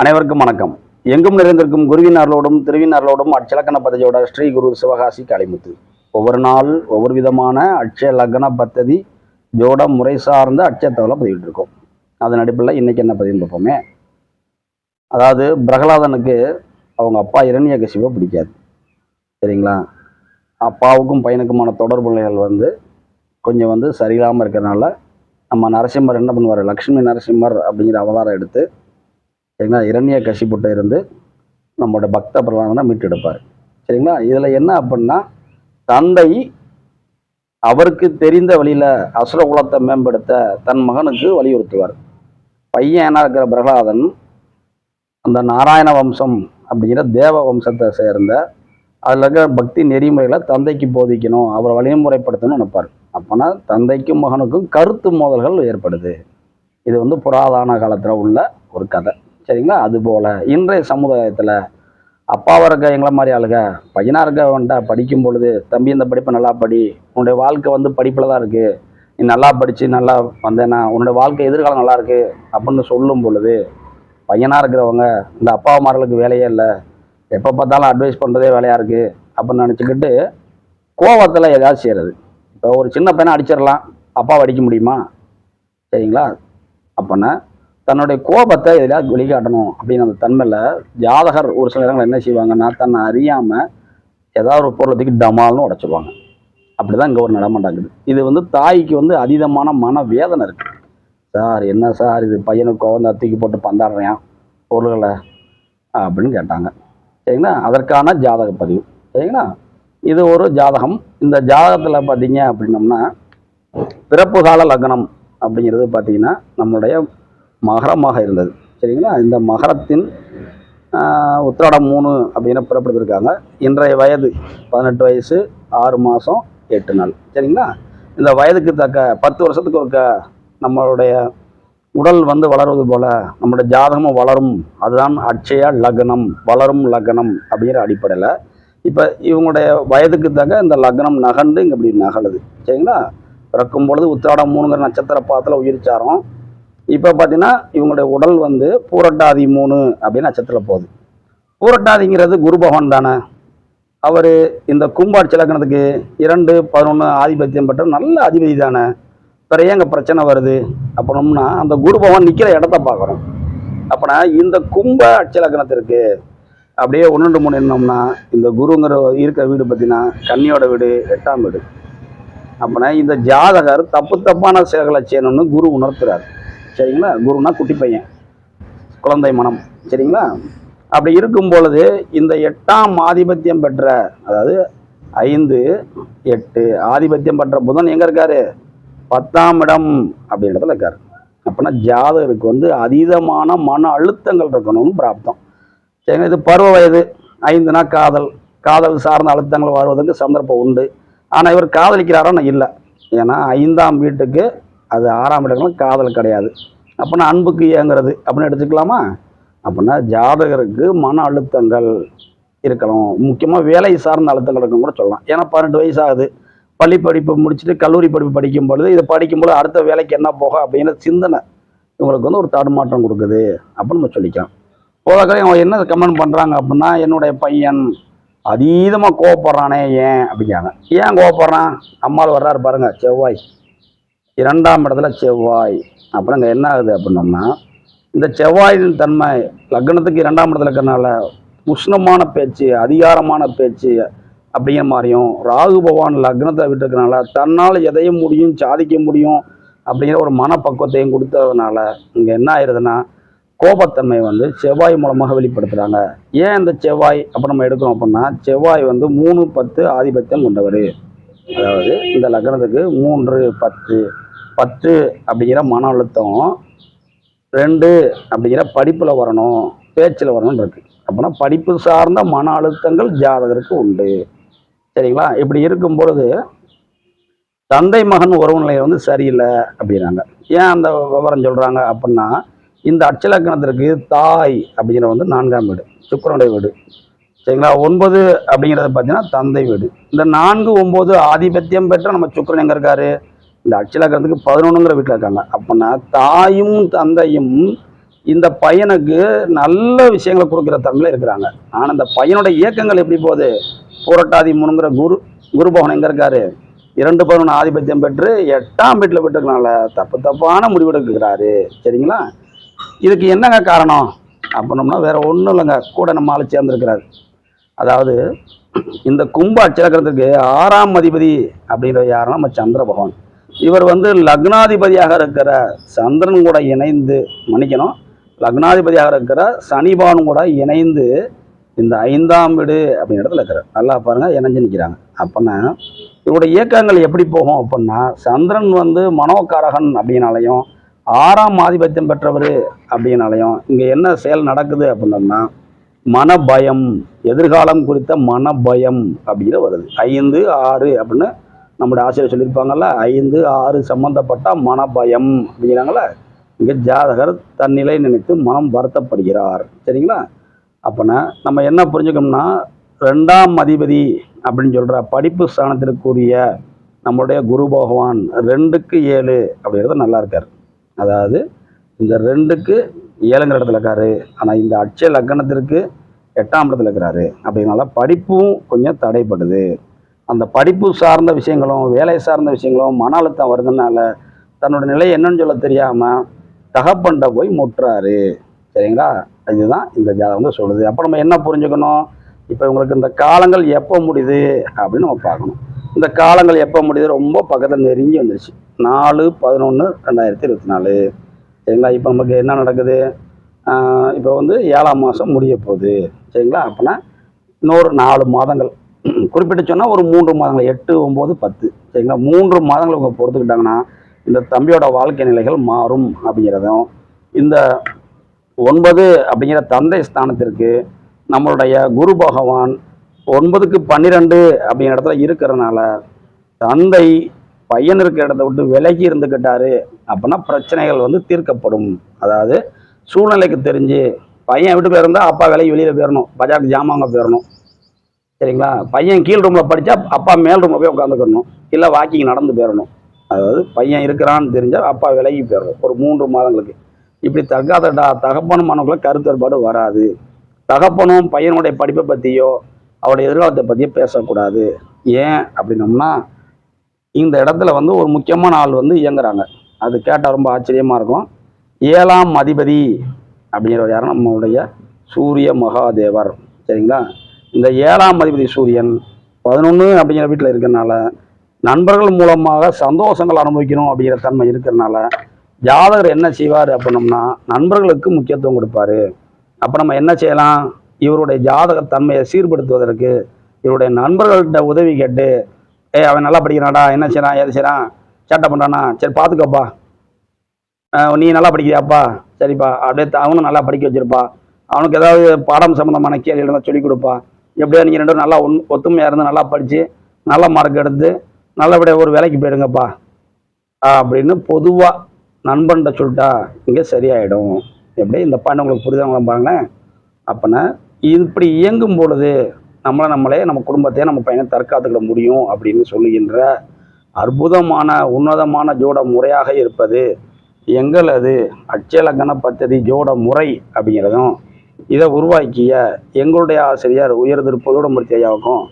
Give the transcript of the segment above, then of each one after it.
அனைவருக்கும் வணக்கம். எங்கும் நிறைந்திருக்கும் குருவினார்களோடும் திருவினார்களோடும் அட்சலக்கண பதவியோட ஸ்ரீ குரு சிவகாசி காளிமுத்து. ஒவ்வொரு நாள் ஒவ்வொரு விதமான அட்சய லக்ன பத்ததி ஜோட முறை சார்ந்த அட்சயத்தவலை பதிவிட்டு இருக்கோம் அதன் அடிப்படையில் இன்னைக்கு என்ன பதிவு பார்ப்போமே. அதாவது பிரகலாதனுக்கு அவங்க அப்பா இரண்யகசிவை பிடிக்காது. சரிங்களா? அப்பாவுக்கும் பையனுக்குமான தொடர்பு நிலைகள் வந்து கொஞ்சம் வந்து சரியில்லாமல் இருக்கிறனால நம்ம நரசிம்மர் என்ன பண்ணுவார்? லக்ஷ்மி நரசிம்மர் அப்படிங்கிற அவதாரம் எடுத்து சரிங்களா? இரண்ய கசிப்புட்ட இருந்து நம்மளோட பக்த பிரகலாதனை மீட்டெடுப்பார். சரிங்களா? இதில் என்ன அப்படின்னா தந்தை அவருக்கு தெரிந்த வழியில் அசுர குலத்தை மேம்படுத்த தன் மகனுக்கு வலியுறுத்துவார். பையன் என்ன இருக்கிற பிரகலாதன் அந்த நாராயண வம்சம் அப்படிங்கிற தேவ வம்சத்தை சேர்ந்த அதில் இருக்கிற பக்தி நெறிமுறைகளை தந்தைக்கு போதிக்கணும் அவரை வழிமுறைப்படுத்தணும்னு நினைப்பார். அப்போனா தந்தைக்கும் மகனுக்கும் கருத்து மோதல்கள் ஏற்படுது. இது வந்து புராதான காலத்தில் உள்ள ஒரு கதை. சரிங்களா? அதுபோல் இன்றைய சமுதாயத்தில் அப்பாவாக இருக்க எங்களை மாதிரி ஆளுக பையனாக இருக்க வந்துட்டா படிக்கும் பொழுது தம்பி இந்த படிப்பை நல்லா படி உன்னுடைய வாழ்க்கை வந்து படிப்பில் தான் இருக்குது நீ நல்லா படித்து நல்லா வந்தேன்னா உன்னோட வாழ்க்கை எதிர்காலம் நல்லா இருக்கு அப்படின்னு சொல்லும் பொழுது பையனாக இருக்கிறவங்க இந்த அப்பா அம்மார்களுக்கு வேலையே இல்லை. எப்போ பார்த்தாலும் அட்வைஸ் பண்ணுறதே வேலையாக இருக்குது அப்படின்னு நினச்சிக்கிட்டு கோவத்தில் ஏதாவது செய்கிறது இப்போ ஒரு சின்ன பையனை அடிச்சிடலாம். அப்பாவை அடிக்க முடியுமா? சரிங்களா? அப்போனா தன்னுடைய கோபத்தை எதிலாவது வெளிக்காட்டணும் அப்படின்னு அந்த தன்மையில் ஜாதகர் ஒரு சில இடங்கள் என்ன செய்வாங்கன்னா தன்னை அறியாமல் ஏதாவது ஒரு பொருளை தூக்கி டமால்னு உடச்சிருவாங்க. அப்படி தான் இங்கே ஒரு நடமாட்டாங்குது இது வந்து தாய்க்கு வந்து அதீதமான மன வேதனை இருக்குது சார் என்ன சார் இது? பையனுக்கு கோவம் தூக்கி போட்டு பந்தாடுறேன் பொருள்களை? அப்படின்னு கேட்டாங்க. சரிங்களா? அதற்கான ஜாதக பதிவு. சரிங்களா? இது ஒரு ஜாதகம். இந்த ஜாதகத்தில் பார்த்தீங்க அப்படின்னம்னா பிறப்பு கால லக்னம் அப்படிங்கிறது பார்த்தீங்கன்னா நம்மளுடைய மகரமாக இருந்தது. சரிங்களா? இந்த மகரத்தின் உத்திராடம் மூணு அப்படின்னு பிறப்படுத்திருக்காங்க. இன்றைய வயது பதினெட்டு வயசு ஆறு மாதம் எட்டு நாள். சரிங்களா? இந்த வயதுக்கு தக்க பத்து வருஷத்துக்கு ஒருக்க நம்மளுடைய உடல் வந்து வளருவது போல் நம்மளுடைய ஜாதகமும் வளரும். அதுதான் அட்சய லக்னம் வளரும் லக்னம் அப்படிங்கிற அடிப்படையில். இப்போ இவங்களுடைய வயதுக்கு தக்க இந்த லக்னம் நகர்ந்து இங்கே இப்படி நகலுது சரிங்களா? பிறக்கும் பொழுது உத்திராடம் மூணுங்கிற நட்சத்திர பாத்தில் உயிர்ச்சாரம் இப்போ பார்த்தீங்கன்னா இவங்களுடைய உடல் வந்து பூரட்டாதி மூணு அப்படின்னு நட்சத்திரம் போகுது. பூரட்டாதிங்கிறது குரு பகவான் தானே. அவர் இந்த கும்பாட்சி லக்னத்துக்கு இரண்டு பதினொன்று ஆதிபத்தியம் பெற்ற நல்ல அதிபதி தானே. பிற ஏங்க பிரச்சனை வருது? அப்படின்னா அந்த குரு பகவான் நிற்கிற இடத்த பார்க்குறோம். அப்போனா இந்த கும்ப அட்சலக்கணத்திற்கு அப்படியே ஒன்று ரெண்டு மூணு என்னோம்னா இந்த குருங்கிற இருக்கிற வீடு பார்த்தீங்கன்னா கன்னியோட வீடு எட்டாம் வீடு. அப்படின்னா இந்த ஜாதகர் தப்பு தப்பான செயல்களை செய்யணும்னு குரு உணர்த்துறாரு. சரிங்களா? குருனா குட்டி பையன். குழந்தை மனம். சரிங்களா? அப்படி இருக்கும் பொழுது இந்த எட்டாம் ஆதிபத்தியம் பெற்ற அதாவது ஐந்து எட்டு ஆதிபத்தியம் பெற்ற புதன் எங்கே இருக்காரு? பத்தாம் இடம் அப்படின்றதுல இருக்காரு. அப்படின்னா ஜாதகருக்கு வந்து அதீதமான மன அழுத்தங்கள் இருக்கணும்னு பிராப்தம். சரிங்களா? இது பருவ வயது. ஐந்துனா காதல். காதல் சார்ந்த அழுத்தங்கள் வருவதற்கு சந்தர்ப்பம் உண்டு. ஆனால் இவர் காதலிக்கிறாரோன்னு இல்லை. ஏன்னா ஐந்தாம் வீட்டுக்கு அது ஆறாம் இடங்களும் காதல் கிடையாது. அப்படின்னா அன்புக்கு ஏங்குறது அப்படின்னு எடுத்துக்கலாமா? அப்படின்னா ஜாதகருக்கு மன அழுத்தங்கள் இருக்கலாம் முக்கியமாக வேலை சார்ந்த அழுத்தங்கள் கிடக்கும் கூட சொல்லலாம். ஏன்னா பன்னெண்டு வயசு ஆகுது பள்ளி படிப்பு முடிச்சுட்டு கல்லூரி படிப்பு படிக்கும் பொழுது இதை படிக்கும்போது அடுத்த வேலைக்கு என்ன போக அப்படிங்கிற சிந்தனை இவங்களுக்கு வந்து ஒரு தடுமாற்றம் கொடுக்குது அப்படின்னு நம்ம சொல்லிக்கலாம். போதாக்கவே அவங்க என்ன கமெண்ட் பண்ணுறாங்க அப்படின்னா என்னுடைய பையன் அதீதமாக கோவப்படுறானே ஏன் அப்படிங்கிறாங்க. ஏன் கோவப்படுறான்? அம்மாள் வர்றாரு பாருங்க செவ்வாய். இரண்டாம் இடத்துல செவ்வாய். அப்புறம் இங்கே என்ன ஆகுது அப்படின்னோம்னா இந்த செவ்வாயின் தன்மை லக்னத்துக்கு இரண்டாம் இடத்துல இருக்கிறனால உஷ்ணமான பேச்சு அதிகாரமான பேச்சு அப்படிங்கிற மாதிரியும் ராகு பகவான் லக்னத்தை விட்டுருக்கனால தன்னால் எதையும் முடியும் சாதிக்க முடியும் அப்படிங்கிற ஒரு மனப்பக்குவத்தையும் கொடுத்ததுனால இங்கே என்ன ஆயிடுதுன்னா கோபத்தன்மை வந்து செவ்வாய் மூலமாக வெளிப்படுத்துகிறாங்க ஏன் இந்த செவ்வாய் அப்போ நம்ம எடுக்கிறோம் அப்படின்னா செவ்வாய் வந்து மூணு பத்து ஆதிபத்தியம் கொண்டவர். அதாவது இந்த லக்னத்துக்கு மூன்று பத்து பத்து அப்படிங்கிற மன அழுத்தம் ரெண்டு அப்படிங்கிற படிப்பில் வரணும் பேச்சில் வரணும்னு இருக்கு. அப்படின்னா படிப்பு சார்ந்த மன அழுத்தங்கள் ஜாதகருக்கு உண்டு. சரிங்களா? இப்படி இருக்கும் பொழுது தந்தை மகன் உறவு நிலை வந்து சரியில்லை அப்படின்றாங்க ஏன் அந்த விவரம் சொல்கிறாங்க அப்படின்னா இந்த அட்சலக்கணத்திற்கு தாய் அப்படிங்கிற வந்து நான்காம் வீடு சுக்கரனுடைய வீடு. சரிங்களா? ஒன்பது அப்படிங்கிறது பார்த்தீங்கன்னா தந்தை வீடு. இந்த நான்கு ஒம்பது ஆதிபத்தியம் பெற்ற நம்ம சுக்கிரன் எங்கே இருக்காரு? இந்த அட்சலக்கணத்துக்கு பதினொன்றுங்கிற வீட்டில் இருக்காங்க. அப்படின்னா தாயும் தந்தையும் இந்த பையனுக்கு நல்ல விஷயங்களை கொடுக்குற தன்மையில் இருக்கிறாங்க. ஆனால் இந்த பையனோட இயக்கங்கள் எப்படி போகுது? புரட்டாதி முனுங்கிற குரு குரு பவன் எங்கே இருக்காரு? இரண்டு பதினொன்று ஆதிபத்தியம் பெற்று எட்டாம் வீட்டில் விட்டுருக்கனால தப்பு தப்பான முடிவெடுக்கிறாரு சரிங்களா? இதுக்கு என்னங்க காரணம்? அப்படின்னோம்னா வேற ஒன்றும் இல்லைங்க. கூட நம்ம ஆளு சேர்ந்துருக்கிறாரு. அதாவது இந்த கும்ப அச்சலக்கரத்துக்கு ஆறாம் அதிபதி அப்படிங்கிற யாருன்னா நம்ம சந்திர பகவான். இவர் வந்து லக்னாதிபதியாக இருக்கிற சந்திரன் கூட இணைந்து மன்னிக்கணும். லக்னாதிபதியாக இருக்கிற சனிபானும் கூட இணைந்து இந்த ஐந்தாம் வீடு அப்படிங்கிற இடத்துல இருக்கிறார். நல்லா பாருங்க இணைஞ்சு நிற்கிறாங்க அப்போனா இவருடைய இயக்கங்கள் எப்படி போகும் அப்படின்னா சந்திரன் வந்து மனோகாரகன் அப்படின்னாலையும் ஆறாம் ஆதிபத்தியம் பெற்றவர் அப்படின்னாலையும் இங்கே என்ன செயல் நடக்குது அப்படின்னோம்னா மனபயம் எதிர்காலம் குறித்த மனபயம் அப்படிங்கிற வருது. ஐந்து ஆறு அப்படின்னு நம்முடைய ஆசிரியர் சொல்லியிருப்பாங்கல்ல ஐந்து ஆறு சம்பந்தப்பட்ட மனபயம் அப்படிங்கிறாங்கள இங்கே ஜாதகர் தன்னிலை நினைத்து மனம் வருத்தப்படுகிறார். சரிங்களா? அப்போனா நம்ம என்ன புரிஞ்சுக்கணும்னா ரெண்டாம் அதிபதி அப்படின்னு சொல்கிற படிப்பு ஸ்தானத்திற்குரிய நம்மளுடைய குரு பகவான் ரெண்டுக்கு ஏழு அப்படிங்கிறது நல்லா இருக்கார். அதாவது இந்த ரெண்டுக்கு ஏழுங்கிற இடத்துல இருக்காரு. ஆனால் இந்த அட்சய லக்னத்திற்கு எட்டாம் இடத்துல இருக்கிறாரு. அப்படிங்கனால படிப்பும் கொஞ்சம் தடைப்படுது அந்த படிப்பு சார்ந்த விஷயங்களும் வேலை சார்ந்த விஷயங்களும் மன அழுத்தம் வருதுனால தன்னோட நிலை என்னன்னு சொல்ல தெரியாமல் தகப்பண்ட போய் முட்டுறாரு. சரிங்களா? இதுதான் இந்த ஜாதகம் வந்து சொல்லுது. அப்போ நம்ம என்ன புரிஞ்சுக்கணும்? இப்போ உங்களுக்கு இந்த காலங்கள் எப்போ முடியுது? அப்படின்னு நம்ம பார்க்கணும். இந்த காலங்கள் எப்போ முடியுது? ரொம்ப பக்கத்தில் நெருங்கி வந்துருச்சு. நாலு பதினொன்று ரெண்டாயிரத்தி இருபத்தி நாலு. சரிங்களா? இப்போ நமக்கு என்ன நடக்குது? இப்போ வந்து ஏழாம் மாதம் முடிய போகுது. சரிங்களா? அப்போனா இன்னொரு நாலு மாதங்கள். குறிப்பிட்டு சொன்னால் ஒரு மூன்று மாதங்கள் எட்டு ஒம்பது பத்து. சரிங்களா? மூன்று மாதங்கள் இவங்க பொறுத்துக்கிட்டாங்கன்னா இந்த தம்பியோட வாழ்க்கை நிலைகள் மாறும் அப்படிங்கிறதும் இந்த ஒன்பது அப்படிங்கிற தந்தை ஸ்தானத்திற்கு நம்மளுடைய குரு பகவான் ஒன்பதுக்கு பன்னிரெண்டு அப்படிங்கிற இடத்துல இருக்கிறனால தந்தை பையன் இருக்கிற இடத்த விட்டு விலகி இருந்துக்கிட்டாரு அப்படின்னா பிரச்சனைகள் வந்து தீர்க்கப்படும். அதாவது சூழ்நிலைக்கு தெரிஞ்சு பையன் வீட்டுக்குள்ள இருந்தால் அப்பா வேலைக்கு வெளியில் போயிடணும் பஜாருக்கு ஜாமாங்க போயிடணும் சரிங்களா? பையன் கீழ் ரூமில் படித்தா அப்பா மேல் ரூமில் போய் உட்காந்துக்கணும் இல்லை வாக்கிங் நடந்து போயிடணும் அதாவது பையன் இருக்கிறான்னு தெரிஞ்சால் அப்பா விலகி போயிடணும் ஒரு மூன்று மாதங்களுக்கு. இப்படி தகாத தகப்பனும் மனக்குள்ள கருத்தறுபாடு வராது. தகப்பனும் பையனுடைய படிப்பை பற்றியோ அவருடைய எதிர்காலத்தை பற்றியோ பேசக்கூடாது. ஏன் அப்படின்னோம்னா இந்த இடத்துல வந்து ஒரு முக்கியமான ஆள் வந்து இயங்குறாங்க. அது கேட்டால் ரொம்ப ஆச்சரியமாக இருக்கும். ஏழாம் அதிபதி அப்படிங்கிறவர் யாரும் நம்மளுடைய சூரிய மகாதேவர். சரிங்களா? இந்த ஏழாம் அதிபதி சூரியன் பதினொன்று அப்படிங்கிற வீட்டில் இருக்கிறனால நண்பர்கள் மூலமாக சந்தோஷங்கள் அனுபவிக்கணும் அப்படிங்கிற தன்மை இருக்கிறனால ஜாதகர் என்ன செய்வார் அப்படின்னம்னா நண்பர்களுக்கு முக்கியத்துவம் கொடுப்பாரு. அப்போ நம்ம என்ன செய்யலாம்? இவருடைய ஜாதக தன்மையை சீர்படுத்துவதற்கு இவருடைய நண்பர்கள்ட்ட உதவி கேட்டு ஏய் அவன் நல்லா படிக்கிறான்டா. என்ன செய்கிறான் எது செய்கிறான் சேட்டை பண்ணுறானா சரி பார்த்துக்கோப்பா நீ நல்லா படிக்கிறியாப்பா? சரிப்பா. அப்படியே த- அவனும் நல்லா படிக்க வச்சிருப்பா. அவனுக்கு ஏதாவது பாடம் சம்மந்தமான கேள்வி இருந்தால் சொல்லிக் கொடுப்பா. எப்படியோ நீங்கள் ரெண்டும் நல்லா ஒன் ஒத்துமையாக இருந்து நல்லா படித்து நல்ல மார்க் எடுத்து நல்லபடியாக ஒரு வேலைக்கு போயிடுங்கப்பா. அப்படின்னு பொதுவாக நண்பன்கிட்ட சொல்லிட்டா இங்கே சரியாயிடும். எப்படி இந்த பாயிண்ட் உங்களுக்கு புரியுதாங்களா பாருங்களேன். அப்போனா இப்படி இயங்கும் பொழுது நம்மளை நம்மளே நம்ம குடும்பத்தையே நம்ம பையனை தற்காத்துக்கிட முடியும் அப்படின்னு சொல்லுகின்ற அற்புதமான உன்னதமான ஜோட முறையாக இருப்பது எங்களது அச்சலக்கண பத்ததி ஜோட முறை அப்படிங்கிறதும் இதை உருவாக்கிய எங்களுடைய ஆசிரியர் உயர் திருப்பதோடமூர்த்தி ஐயாவுக்கும்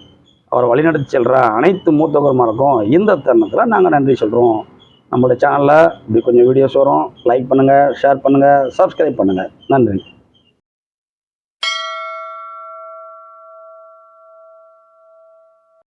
அவர் வழிநடத்தி செல்கிற அனைத்து மூத்த குருமாருக்கும் இந்த தருணத்தில் நாங்கள் நன்றி சொல்கிறோம் நம்மளுடைய சேனலில் இப்படி கொஞ்சம் வீடியோஸ் வரும். லைக் பண்ணுங்கள் ஷேர் பண்ணுங்கள் சப்ஸ்கிரைப் பண்ணுங்கள் நன்றி.